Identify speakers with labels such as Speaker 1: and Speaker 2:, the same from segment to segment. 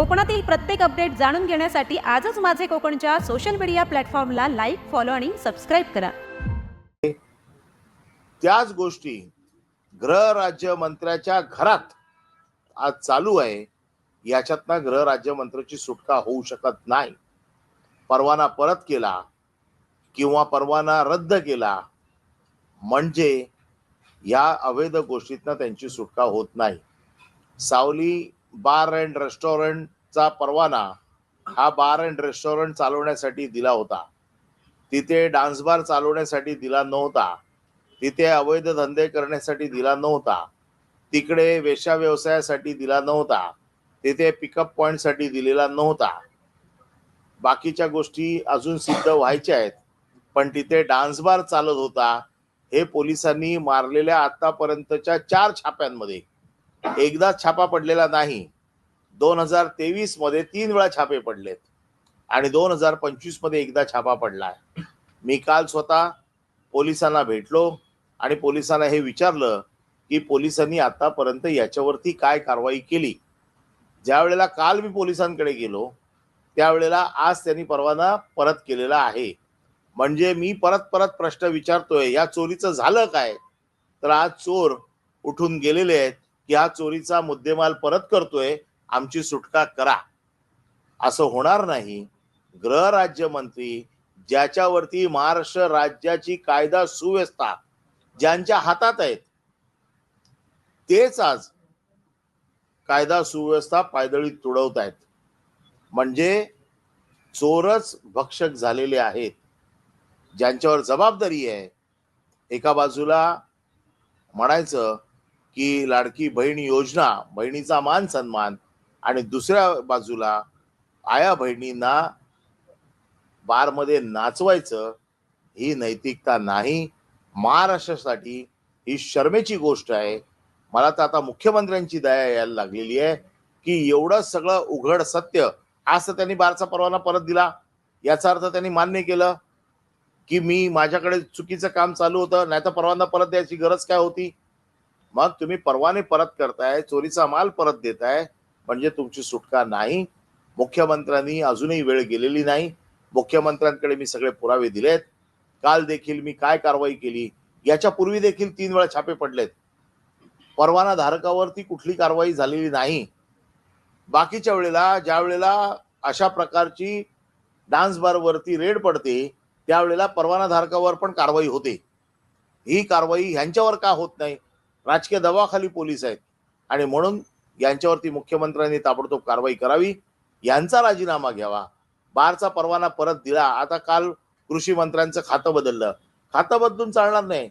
Speaker 1: कोकणातील प्रत्येक अपडेट जाणून घेण्यासाठी आजच माझे कोकणच्या सोशल मीडिया प्लॅटफॉर्मला लाईक फॉलो आणि सबस्क्राईब करा.
Speaker 2: त्याच गोष्टी गृह राज्यमंत्र्याच्या घरात आज चालू आहे. याच्यातनं गृह राज्यमंत्र्याची सुटका होऊ शकत नाही. परवाना परत केला किंवा परवाना रद्द केला म्हणजे या अवैध गोष्टीतनं त्यांची सुटका होत नाही. सावली बार अँड रेस्टॉरंटचा परवाना हा बार अँड रेस्टॉरंट चालवण्यासाठी दिला होता. तिथे डान्स बार चालवण्यासाठी दिला नव्हता. तिथे अवैध धंदे करण्यासाठी दिला नव्हता. तिकडे वेश्या व्यवसायासाठी दिला नव्हता. तिथे पिकअप पॉइंटसाठी दिलेला नव्हता. बाकीच्या गोष्टी अजून सिद्ध व्हायच्या आहेत. पण तिथे डान्स बार चालत होता हे पोलिसांनी मारलेल्या आतापर्यंतच्या चार छाप्यांमध्ये. एकदा छापा पडलेला नाही. दोन हजार तेवीसमध्ये तीन वेळा छापे पडलेत. आणि दोन हजार पंचवीसमध्ये एकदा छापा पडलाय. मी काल स्वतः पोलिसांना भेटलो आणि पोलिसांना हे विचारलं की पोलिसांनी आतापर्यंत याच्यावरती काय कारवाई केली? ज्या वेळेला काल मी पोलिसांकडे गेलो त्यावेळेला आज त्यांनी परवाना परत केलेला आहे. म्हणजे मी परत परत प्रश्न विचारतोय या चोरीचं झालं काय? तर आज चोर उठून गेलेले आहेत. की हा चोरीचा मुद्देमाल परत करतोय आमची सुटका करा. असं होणार नाही. गृह राज्यमंत्री ज्याच्यावरती महाराष्ट्र राज्याची कायदा सुव्यवस्था ज्यांच्या हातात आहेत तेच आज कायदा सुव्यवस्था पायदळीत तुडवत आहेत. म्हणजे चोरच भक्षक झालेले आहेत. ज्यांच्यावर जबाबदारी आहे एका बाजूला म्हणायचं की लाडकी बहीण योजना बहिणीचा मान सन्मान आणि दुसऱ्या बाजूला आया बहिणींना बारमध्ये नाचवायचं ही नैतिकता नाही. महाराष्ट्रासाठी ही शर्मेची गोष्ट आहे. मला तर आता मुख्यमंत्र्यांची दया यायला लागलेली आहे की एवढं सगळं उघड सत्य आज तर त्यांनी बारचा परवाना परत दिला. याचा अर्थ त्यांनी मान्य केलं की मी माझ्याकडे चुकीचं काम चालू होतं नाही तर परवाना परत द्यायची गरज काय होती? मग तुम्ही परवाने परत करताय चोरीचा माल परत देताय म्हणजे तुमची सुटका नाही. मुख्यमंत्र्यांनी अजूनही वेळ गेलेली नाही. मुख्यमंत्र्यांकडे मी सगळे पुरावे दिलेत. काल देखील मी काय कारवाई केली याच्या पूर्वी देखील तीन वेळा छापे पडलेत. परवाना धारकावरती कुठली कारवाई झालेली नाही. बाकीच्या वेळेला ज्या वेळेला अशा प्रकारची डान्स बारवरती रेड पडते त्यावेळेला परवाना धारकावर पण कारवाई होते. ही कारवाई ह्यांच्यावर का होत नाही? राजकीय दबावाखाली पोलीस आहेत. आणि म्हणून यांच्यावरती मुख्यमंत्र्यांनी ताबडतोब कारवाई करावी. यांचा राजीनामा घ्यावा. बारचा परवाना परत दिला. आता काल कृषी मंत्र्यांचं खातं बदललं. खातं बदलून चालणार नाही.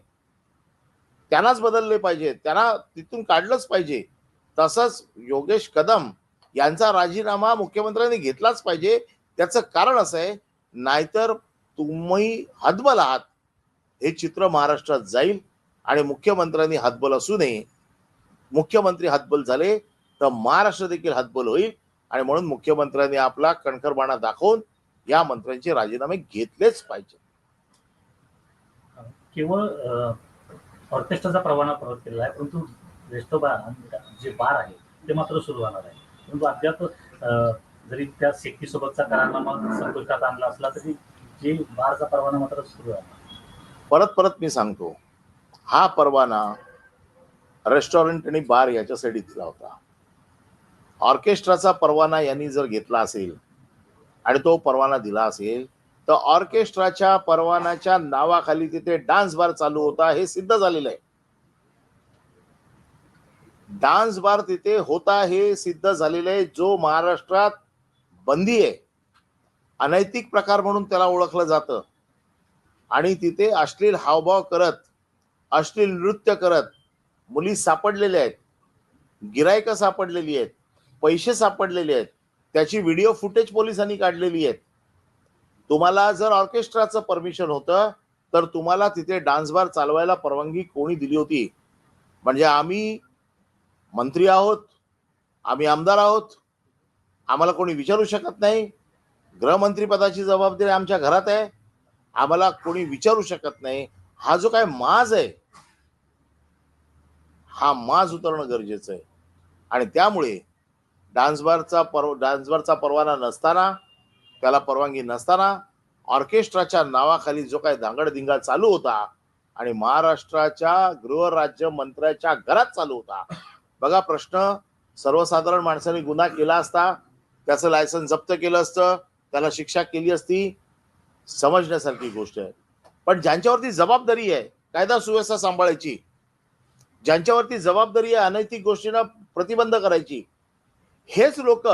Speaker 2: त्यांनाच बदलले पाहिजे त्यांना तिथून काढलंच पाहिजे. तसंच योगेश कदम यांचा राजीनामा मुख्यमंत्र्यांनी घेतलाच पाहिजे. त्याचं कारण असं आहे नाहीतर तुम्ही हदबल आहात. हे चित्र महाराष्ट्रात जाईल. आणि मुख्यमंत्र्यांनी हतबल असू नये मुख्यमंत्री हतबल झाले तर महाराष्ट्र देखील हतबल होईल आणि म्हणून मुख्यमंत्र्यांनी आपला कणखरबाणा दाखवून या मंत्र्यांचे राजीनामे घेतलेच पाहिजे.
Speaker 3: केवळ ऑर्केस्ट्राचा परवाना परत केलेला आहे परंतु जे बार आहे ते मात्र सुरू होणार आहे. परंतु अद्याप जरी त्या सेफ्टीसोबतचा करारनामा संपुष्टात आणला असला तरी जे बारचा परवाना मात्र सुरू आहे.
Speaker 2: परत परत मी सांगतो हा परवाना रेस्टॉरंट आणि बार याच्यासाठी दिला होता. ऑर्केस्ट्राचा परवाना यांनी जर घेतला असेल आणि तो परवाना दिला असेल तर ऑर्केस्ट्राच्या परवानाच्या नावाखाली तिथे डान्स बार चालू होता हे सिद्ध झालेलं आहे. डान्स बार तिथे होता हे सिद्ध झालेलं आहे. जो महाराष्ट्रात बंदी आहे अनैतिक प्रकार म्हणून त्याला ओळखलं जातं. आणि तिथे अश्लील हावभाव करत अश्लील नृत्य करत मुली सापडलेल्या आहेत गिरायकं सापडलेली आहेत पैसे सापडलेले आहेत त्याची व्हिडिओ फुटेज पोलिसांनी काढलेली आहेत. तुम्हाला जर ऑर्केस्ट्राचं परमिशन होतं तर तुम्हाला तिथे डान्स बार चालवायला परवानगी कोणी दिली होती? म्हणजे आम्ही मंत्री आहोत आम्ही आमदार आहोत आम्हाला कोणी विचारू शकत नाही? गृहमंत्रीपदाची जबाबदारी आमच्या घरात आहे आम्हाला कोणी विचारू शकत नाही? हा जो काय माज आहे हा माज उतरणं गरजेचं आहे. आणि त्यामुळे डान्सबारचा परव डान्स परवाना नसताना त्याला परवानगी नसताना ऑर्केस्ट्राच्या नावाखाली जो काही धांगडधिंगा चालू होता आणि महाराष्ट्राच्या गृहराज्य मंत्र्याच्या घरात चालू होता. बघा प्रश्न सर्वसाधारण माणसाने गुन्हा केला असता त्याचं लायसन्स जप्त केलं असतं त्याला शिक्षा केली असती समजण्यासारखी गोष्ट आहे. पण ज्यांच्यावरती जबाबदारी आहे कायदा सुव्यवस्था सांभाळायची ज्यांच्यावरती जबाबदारी आहे अनैतिक गोष्टींना प्रतिबंध करायची. हेच लोक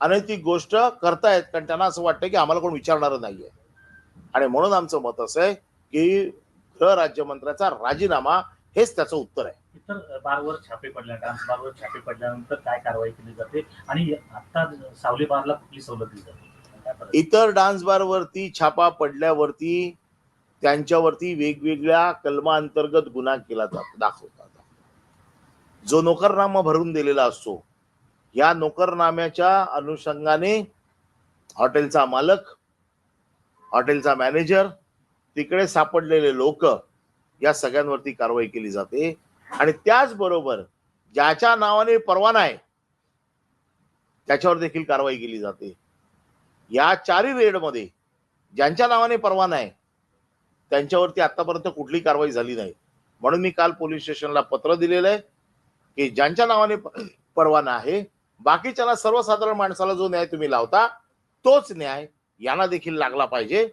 Speaker 2: अनैतिक गोष्ट करतायत कारण त्यांना असं वाटतं की आम्हाला कोण विचारणारं नाहीये. आणि म्हणून आमचं मत असं आहे की गृह राज्यमंत्र्याचा राजीनामा हेच त्याचं उत्तर आहे.
Speaker 3: इतर बारवर छापे पडल्या डान्स बारवर छापे पडल्यानंतर काय कारवाई केली जाते? आणि आता सावली बारला कुठली सवलत दिली जाते?
Speaker 2: इतर डान्स बारवरती छापा पडल्यावरती त्यांच्यावरती वेगवेगळ्या कलमांतर्गत गुन्हा केला जातो दाखवतात. जो नोकरनामा भरून दिलेला असतो या नोकरनाम्याच्या अनुषंगाने हॉटेलचा मालक हॉटेलचा मॅनेजर तिकडे सापडलेले लोक या सगळ्यांवरती कारवाई केली जाते. आणि त्याचबरोबर ज्याच्या नावाने परवाना आहे त्याच्यावर देखील कारवाई केली जाते. या चारही रेडमध्ये ज्यांच्या नावाने परवाना आहे त्यांच्यावरती आतापर्यंत कुठली कारवाई झाली नाही. म्हणून मी काल पोलीस स्टेशनला पत्र दिलेलं आहे की ज्यांच्या नावाने परवाना आहे बाकीच्या सर्वसाधारण माणसाला जो न्याय तुम्ही लावता तोच न्याय यांना देखील लागला पाहिजे.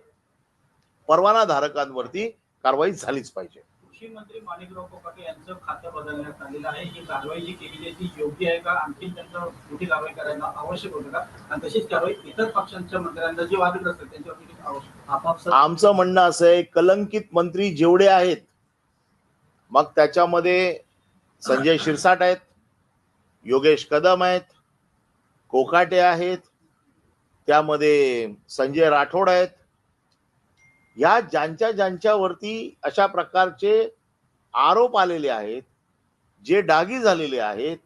Speaker 2: परवाना धारकांवरती कारवाई झालीच पाहिजे.
Speaker 4: कृषी मंत्री माणिकराव कोकाटे यांचं खातं बदलण्यात आलेलं आहे. ही कारवाई जी केली आहे ती योग्य आहे का? आणखी त्यांच्यावर मोठी कारवाई करायला आवश्यक होतं का? आणि तशीच कारवाई इतर पक्षांच्या मंत्र्यांना जे वादग्रस्त असतात त्यांच्यावरती आवश्यक
Speaker 3: आपापसात
Speaker 2: आमचं म्हणणं असं आहे कलंकित मंत्री जेवढे आहेत मग त्याच्यामध्ये संजय शिरसाट आहेत योगेश कदम आहेत कोकाटे आहेत त्यामध्ये संजय राठोड आहेत या ज्यांच्या ज्यांच्यावरती अशा प्रकारचे आरोप आलेले आहेत जे डागी झालेले आहेत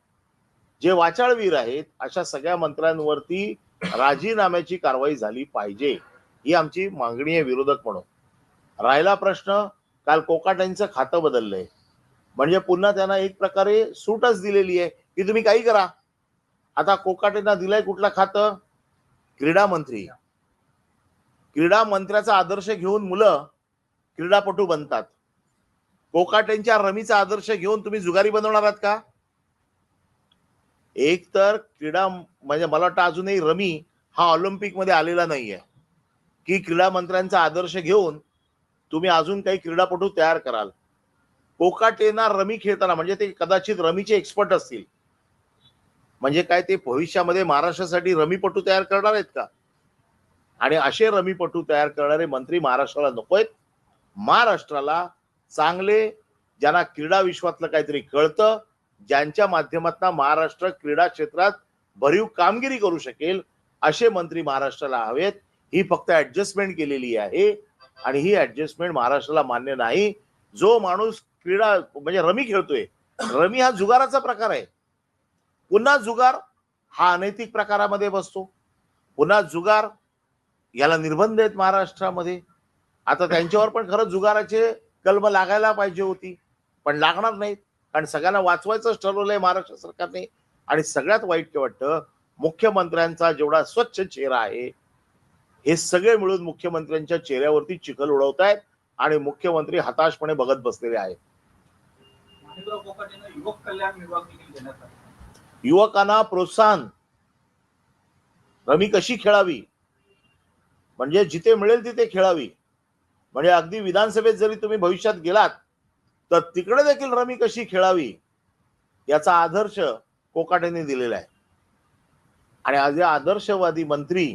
Speaker 2: जे वाचाळवीर आहेत अशा सगळ्या मंत्र्यांवरती राजीनाम्याची कारवाई झाली पाहिजे ही आमची मागणी आहे विरोधक म्हणून. राहिला प्रश्न काल कोकाट्यांचं खातं बदललंय. म्हणजे पुन्हा त्यांना एक प्रकारे सूटच दिलेली आहे की तुम्ही काही करा. आता कोकाटेंना दिलंय कुठलं खातं? क्रीडा मंत्री. क्रीडा मंत्र्याचा आदर्श घेऊन मुलं क्रीडापटू बनतात. कोकाटेंच्या रमीचा आदर्श घेऊन तुम्ही जुगारी बनवणार आहात का? एक तर क्रीडा म्हणजे मला वाटतं अजूनही रमी हा ऑलिम्पिकमध्ये आलेला नाहीये. की क्रीडा मंत्र्यांचा आदर्श घेऊन तुम्ही अजून काही क्रीडापटू तयार कराल. कोकाटेना रमी खेळताना म्हणजे ते कदाचित रमीचे एक्सपर्ट असतील. म्हणजे काय ते भविष्यामध्ये महाराष्ट्रासाठी रमीपटू तयार करणार आहेत का? आणि असे रमीपटू तयार करणारे मंत्री महाराष्ट्राला नकोयत. महाराष्ट्राला चांगले ज्यांना क्रीडा विश्वातलं काहीतरी कळतं ज्यांच्या माध्यमातून महाराष्ट्र क्रीडा क्षेत्रात भरीव कामगिरी करू शकेल असे मंत्री महाराष्ट्राला हवेत. ही फक्त ऍडजस्टमेंट केलेली आहे आणि ही ऍडजस्टमेंट महाराष्ट्राला मान्य नाही. जो माणूस क्रीडा म्हणजे रमी खेळतोय रमी हा जुगाराचा प्रकार आहे. पुन्हा जुगार हा अनैतिक प्रकारामध्ये बसतो. पुन्हा जुगार याला निर्बंध आहेत महाराष्ट्रामध्ये. आता त्यांच्यावर पण खरं जुगाराचे कलम लागायला पाहिजे होती. पण लागणार नाहीत. कारण सगळ्यांना वाचवायचंच ठरवलंय महाराष्ट्र सरकारने. आणि सगळ्यात वाईट काय वाटतं? मुख्यमंत्र्यांचा जेवढा स्वच्छ चेहरा आहे हे सगळे मिळून मुख्यमंत्र्यांच्या चेहऱ्यावरती चिखल उडवत आहेत आणि मुख्यमंत्री हताशपणे बघत बसलेले आहेत.
Speaker 4: युवक
Speaker 2: युवकांना प्रोत्साहन. रमी कशी खेळावी? म्हणजे जिथे मिळेल तिथे खेळावी. म्हणजे अगदी विधानसभेत जरी तुम्ही भविष्यात गेलात तर तिकडे देखील रमी कशी खेळावी याचा आदर्श कोकाटेने दिलेला आहे. आणि आज या आदर्शवादी मंत्री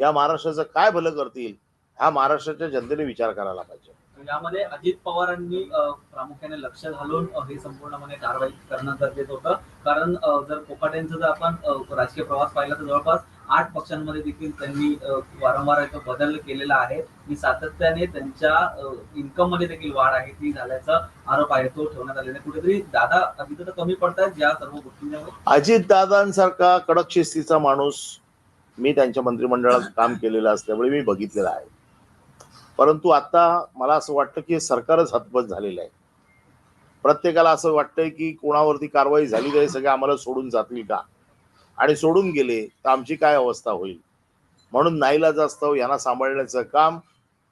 Speaker 2: या महाराष्ट्राचं काय भलं करतील हा महाराष्ट्राच्या जनतेने विचार करायला पाहिजे.
Speaker 5: यामध्ये अजित पवारांनी प्रामुख्याने लक्ष घालून हे संपूर्णपणे कारवाई करणं गरजेचं होतं. कारण जर कोकाटेंचा जर आपण राजकीय प्रवास पाहिला तर जवळपास आठ पक्षांमध्ये देखील त्यांनी वारंवार बदल केलेला आहे. आणि सातत्याने त्यांच्या इन्कममध्ये देखील वाढ आहे ती झाल्याचा आरोप आहे तो ठेवण्यात आलेला आहे. कुठेतरी दादा अजित कमी पडतात ज्या सर्व गोष्टींमुळे.
Speaker 2: अजित दादांसारखा कडक शिस्तीचा माणूस मी त्यांच्या मंत्रिमंडळात काम केलेलं असल्यामुळे मी बघितलेलं आहे. परंतु आता मला असं वाटतं की सरकारच हतबत झालेलं आहे. प्रत्येकाला असं वाटतंय की कोणावरती कारवाई झाली तरी सगळे आम्हाला सोडून जातील का? आणि सोडून गेले तर आमची काय अवस्था होईल? म्हणून नाईला असतं यांना सांभाळण्याचं काम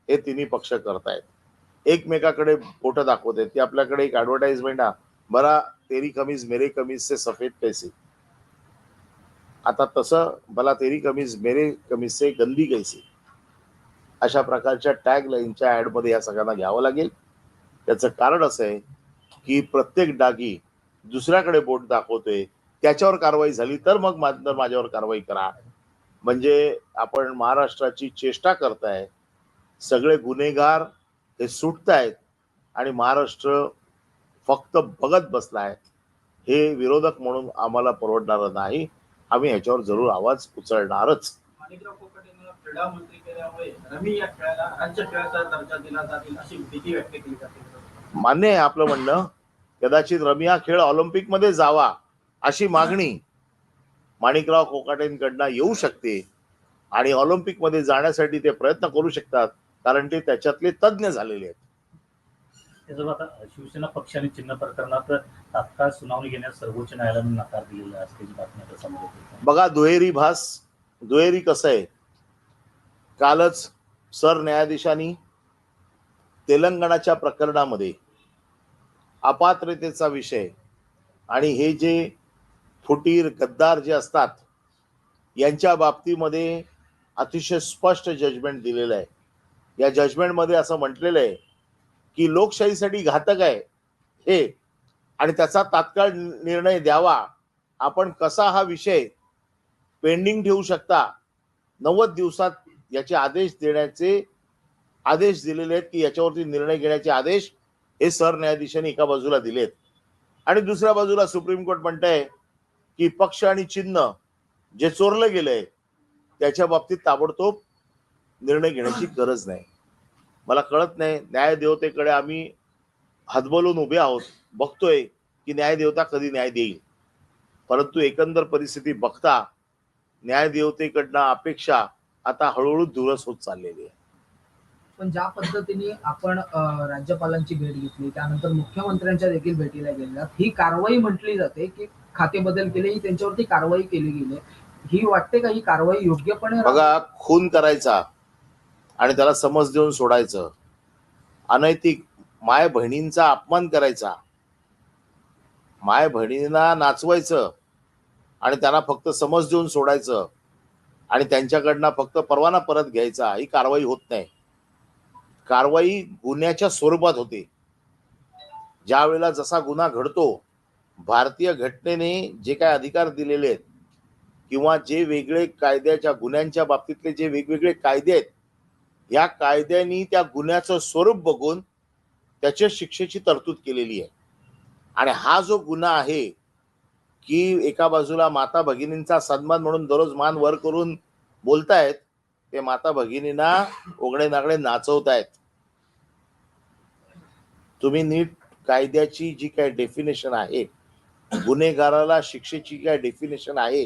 Speaker 2: हे तिन्ही पक्ष करतायत. एकमेकाकडे बोट दाखवत आहेत ती आपल्याकडे एक ऍडव्हर्टाइजमेंट हा बरा तेरी कमीज मेरे कमीज से सफेद पैसे आता तसं भला तेरी कमीज मेरे कमीज से गंदी कैसी? अशा प्रकारच्या टॅग लाईनच्या ऍडमध्ये या सगळ्यांना घ्यावं लागेल. त्याचं कारण असं आहे की प्रत्येक डागी दुसऱ्याकडे बोट दाखवतोय त्याच्यावर कारवाई झाली तर मग मा- तर माझ्यावर कारवाई करा. म्हणजे आपण महाराष्ट्राची चेष्टा करताय. सगळे गुन्हेगार हे सुटतायत आणि महाराष्ट्र फक्त बघत बसलाय. हे विरोधक म्हणून आम्हाला परवडणार नाही. आम्ही ह्याच्यावर जरूर आवाज उचलणारच.
Speaker 4: मंत्री
Speaker 2: मान्य आहे आपलं म्हणणं. कदाचित रमी हा खेळ ऑलिम्पिकमध्ये जावा. अशी मागणी माणिकराव कोकाटेंकडनं येऊ शकते आणि ऑलिम्पिकमध्ये जाण्यासाठी ते प्रयत्न करू शकतात कारण ते त्याच्यातले तज्ज्ञ झालेले आहेत.
Speaker 3: आता शिवसेना पक्ष आणि चिन्ह प्रकरणात तात्काळ सुनावणी घेण्यास सर्वोच्च न्यायालयाने नकार दिलेला असल्याची बातमी आता समोर येते
Speaker 2: बघा दुहेरी भास दुहेरी कसं आहे? कालच सरन्यायाधीशांनी तेलंगणाच्या प्रकरणामध्ये अपात्रतेचा विषय आणि हे जे फुटीर गद्दार जे असतात यांच्या बाबतीमध्ये अतिशय स्पष्ट जजमेंट दिलेलं आहे. या जजमेंटमध्ये असं म्हटलेलं आहे की लोकशाहीसाठी घातक आहे हे आणि त्याचा तात्काळ निर्णय द्यावा. आपण कसा हा विषय पेंडिंग ठेवू शकता? नव्वद दिवसात याचे आदेश देण्याचे आदेश दिलेले आहेत की याच्यावरती निर्णय घेण्याचे आदेश हे सरन्यायाधीशांनी एका बाजूला दिलेत. आणि दुसऱ्या बाजूला सुप्रीम कोर्ट म्हणतंय की पक्ष आणि चिन्ह जे चोरलं गेलंय त्याच्या बाबतीत ताबडतोब निर्णय घेण्याची गरज नाही. मला कळत नाही न्याय देवतेकडे आम्ही हातबोलून उभे आहोत बघतोय की न्याय देवता कधी न्याय देईल. परंतु एकंदर परिस्थिती बघता न्याय देवतेकडनं अपेक्षा आता हळूहळू दुरस होत चाललेली आहे.
Speaker 6: पण ज्या पद्धतीने आपण राज्यपालांची भेट घेतली त्यानंतर मुख्यमंत्र्यांच्या देखील भेटीला गेलेला ही कारवाई म्हटली जाते की खाते बदल केले ही त्यांच्यावरती कारवाई केली गेली ही वाटते का ही कारवाई योग्यपणे
Speaker 2: बघा खून करायचा आणि त्याला समज देऊन सोडायचं. अनैतिक माय बहिणींचा अपमान करायचा. माय बहिणींना नाचवायचं आणि त्यांना फक्त समज देऊन सोडायचं आणि त्यांच्याकडनं फक्त परवाना परत घ्यायचा ही कारवाई होत नाही. कारवाई गुन्ह्याच्या स्वरूपात होते. ज्या वेळेला जसा गुन्हा घडतो भारतीय घटनेने जे काय अधिकार दिलेले आहेत किंवा जे वेगळे कायद्याच्या गुन्ह्यांच्या बाबतीतले जे वेगवेगळे कायदे आहेत या कायद्यांनी त्या गुन्ह्याचं स्वरूप बघून त्याच्या शिक्षेची तरतूद केलेली आहे. आणि हा जो गुन्हा आहे की एका बाजूला माता भगिनींचा सन्मान म्हणून दररोज मान वर करून बोलतायत ते माता भगिनींना ओगणे नागडे नाचवतायत. तुम्ही नीट कायद्याची जी काय डेफिनेशन आहे गुन्हेगाराला शिक्षेची काय डेफिनेशन आहे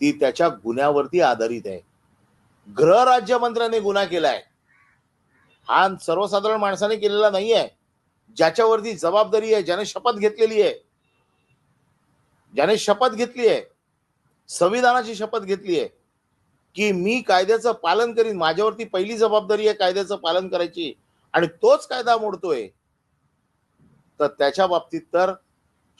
Speaker 2: ती त्याच्या गुन्ह्यावरती आधारित आहे. गृह राज्यमंत्र्याने गुन्हा केलाय. हा सर्वसाधारण माणसाने केलेला नाहीये. ज्याच्यावरती जबाबदारी आहे ज्याने शपथ घेतलेली आहे. ज्याने शपथ घेतली आहे संविधानाची शपथ घेतली आहे की मी कायद्याचं पालन करीन माझ्यावरती पहिली जबाबदारी आहे कायद्याचं पालन करायची. आणि तोच कायदा मोडतोय. तर त्याच्या बाबतीत तर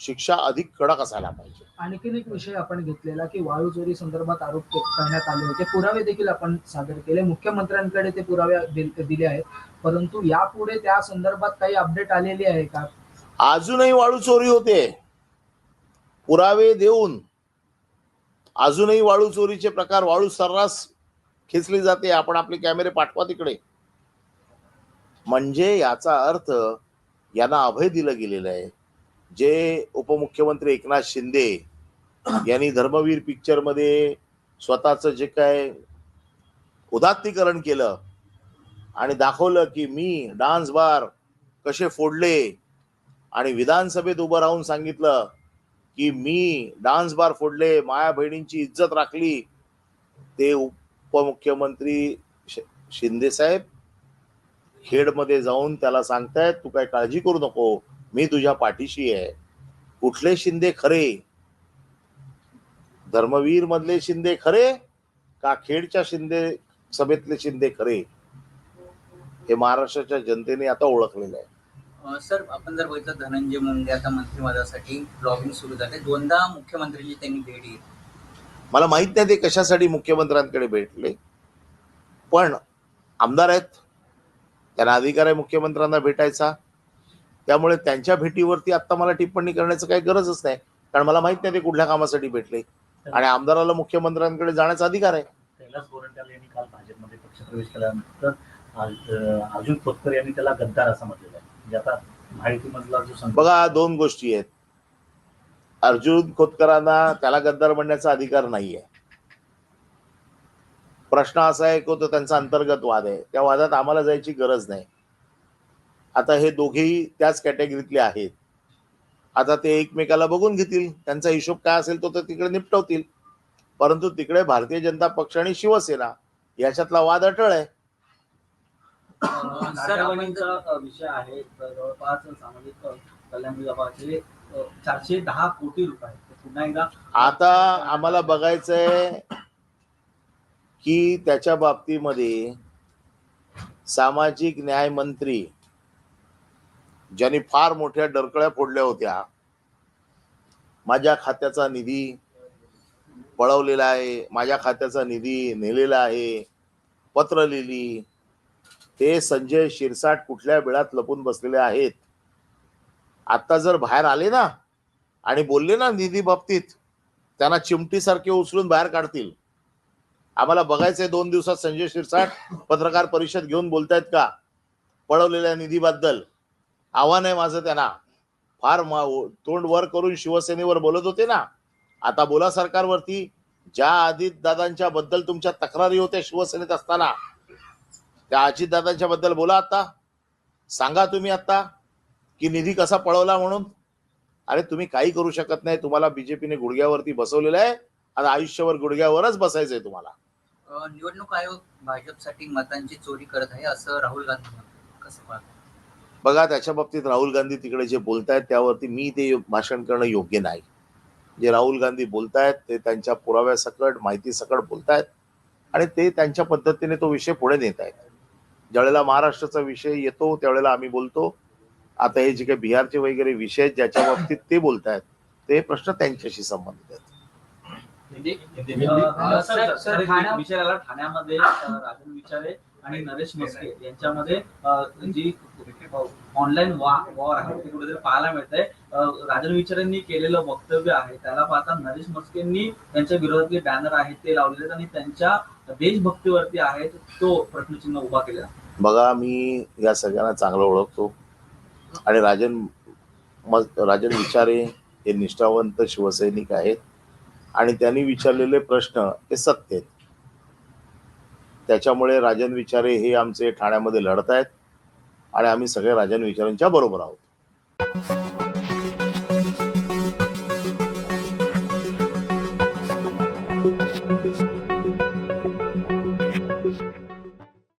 Speaker 2: शिक्षा अधिक कडक असायला पाहिजे.
Speaker 6: आणखीन एक विषय आपण घेतलेला की वाळू चोरी संदर्भात आरोप करण्यात आले होते. पुरावे देखील आपण सादर केले. मुख्यमंत्र्यांकडे ते पुरावे दिल- दिले आहेत. परंतु यापुढे त्या संदर्भात काही अपडेट आलेली आहे का?
Speaker 2: अजूनही वाळू चोरी होते. पुरावे देऊन अजूनही वाळू चोरीचे प्रकार वाळू सर्रास खेचली जाते. आपण आपले कॅमेरे पाठवा तिकडे. म्हणजे याचा अर्थ यांना अभय दिलं गेलेलं आहे. जे उपमुख्यमंत्री एकनाथ शिंदे यांनी धर्मवीर पिक्चरमध्ये जे काय उदात्तीकरण केलं आणि दाखवलं की मी डान्स बार कसे फोडले आणि विधानसभेत उभं राहून सांगितलं की मी डान्स बार फोडले माया बहिणींची इज्जत राखली ते उपमुख्यमंत्री शिंदे साहेब खेडमध्ये जाऊन त्याला सांगतायत तू काय काळजी करू नको मी तुझ्या पाठीशी आहे. कुठले शिंदे खरे? धर्मवीर मधले शिंदे खरे का खेडच्या शिंदे सभेतले शिंदे खरे? हे महाराष्ट्राच्या जनतेने आता ओळखलेलं आहे.
Speaker 7: सर आपण जर बघितलं धनंजय मुंडे आता मंत्रिपदासाठी लॉबिंग सुरू झाले. दोनदा मुख्यमंत्र्यांची त्यांनी भेट घेतली.
Speaker 2: मला माहीत नाही ते कशासाठी मुख्यमंत्र्यांकडे भेटले. पण आमदार आहेत. त्यांना अधिकार आहे मुख्यमंत्र्यांना भेटायचा. त्यामुळे त्यांच्या भेटीवरती आता मला टिप्पणी करण्याचं काही गरजच नाही. कारण मला माहीत नाही ते कुठल्या कामासाठी भेटले. आणि आमदाराला मुख्यमंत्र्यांकडे जाण्याचा अधिकार आहे.
Speaker 3: कैलास गोरंट्याल यांनी काल भाजपमध्ये पक्षप्रवेश केल्यानंतर आज- अं, अर्जुन खोतकर यांनी त्याला गद्दार असं म्हटलेलं आहे. म्हणजे आता माहितीमधला जो संघ
Speaker 2: बघा दोन गोष्टी आहेत. अर्जुन खोतकरांना त्याला गद्दार म्हणण्याचा अधिकार नाहीये. प्रश्न असा आहे की तो त्यांचा अंतर्गत वाद आहे. त्या वादात आम्हाला जायची गरज नाही. आता हे दोघेही त्याच कॅटेगरीतले आहेत. आता ते एकमेकाला बघून घेतील. त्यांचा हिशोब काय असेल तो तर तिकडे निपटवतील. परंतु तिकडे भारतीय जनता पक्ष आणि शिवसेना याच्यातला वाद अटळ आहे.
Speaker 5: विषय आहे तर जवळपास सामाजिक कल्याण विभागाचे चारशे दहा कोटी रुपये पुन्हा एकदा
Speaker 2: आता आम्हाला बघायचंय की त्याच्या बाबतीमध्ये सामाजिक न्याय मंत्री ज्यांनी फार मोठ्या डरकळ्या फोडल्या होत्या माझ्या खात्याचा निधी पळवलेला आहे माझ्या खात्याचा निधी नेलेला आहे पत्र लिहिली. ते संजय शिरसाट कुठल्या वेळात लपून बसलेले आहेत? आता जर बाहेर आले ना आणि बोलले ना निधी बाबतीत त्यांना चिमटीसारखे उचलून बाहेर काढतील. आम्हाला बघायचंय दोन दिवसात संजय शिरसाट पत्रकार परिषद घेऊन बोलतायत का? पळवलेल्या निधीबद्दल. आव्हान आहे माझं त्यांना. फार तोंड वर करून शिवसेनेवर बोलत होते ना. आता बोला सरकारवरती. ज्या अजित दादांच्या बद्दल तुमच्या तक्रारी होत्या शिवसेनेत असताना त्या अजित दादांच्या बद्दल बोला आता. सांगा तुम्ही आता की निधी कसा पळवला म्हणून. अरे तुम्ही काही करू शकत नाही. तुम्हाला बीजेपीने गुडघ्यावरती बसवलेलं आहे. आता आयुष्यभर गुडघ्यावरच बसायचंय तुम्हाला.
Speaker 7: निवडणूक आयोग भाजपसाठी मतांची चोरी करत आहे असं राहुल गांधी कसं
Speaker 2: बघा त्याच्या बाबतीत राहुल गांधी तिकडे जे बोलतायत त्यावरती मी ते भाषण करणं योग्य नाही. जे राहुल गांधी बोलतायत ते त्यांच्या पुराव्यासकट माहिती सकट बोलतायत आणि ते त्यांच्या पद्धतीने तो विषय पुढे नेत आहेत ज्यावेळेला महाराष्ट्राचा विषय येतो त्यावेळेला आम्ही बोलतो. आता हे जे काही बिहारचे वगैरे विषय आहेत, ज्याच्या बाबतीत ते बोलतायत ते प्रश्न त्यांच्याशी संबंधित आहेत.
Speaker 5: ठाण्यामध्ये राजन विचारे आणि नरेश मस्के यांच्यामध्ये जी ऑनलाईन वॉर आहे ते कुठेतरी पाहायला मिळतंय. राजन विचारेंनी केलेलं वक्तव्य आहे त्याला पाहता नरेश मस्केंनी त्यांच्या विरोधातले बॅनर आहेत ते लावलेले आहेत आणि त्यांच्या देशभक्तीवरती आहेत तो प्रश्नचिन्ह उभा केलेला.
Speaker 2: बघा मी या सगळ्यांना चांगलं ओळखतो. आणि राजन राजन विचारे हे निष्ठावंत शिवसैनिक आहेत. आणि त्यांनी विचारलेले प्रश्न हे सत्य आहेत. त्याच्यामुळे राजन विचारे हे आमचे ठाण्यामध्ये लढत आहेत आणि आम्ही सगळे राजन विचारांच्या बरोबर आहोत.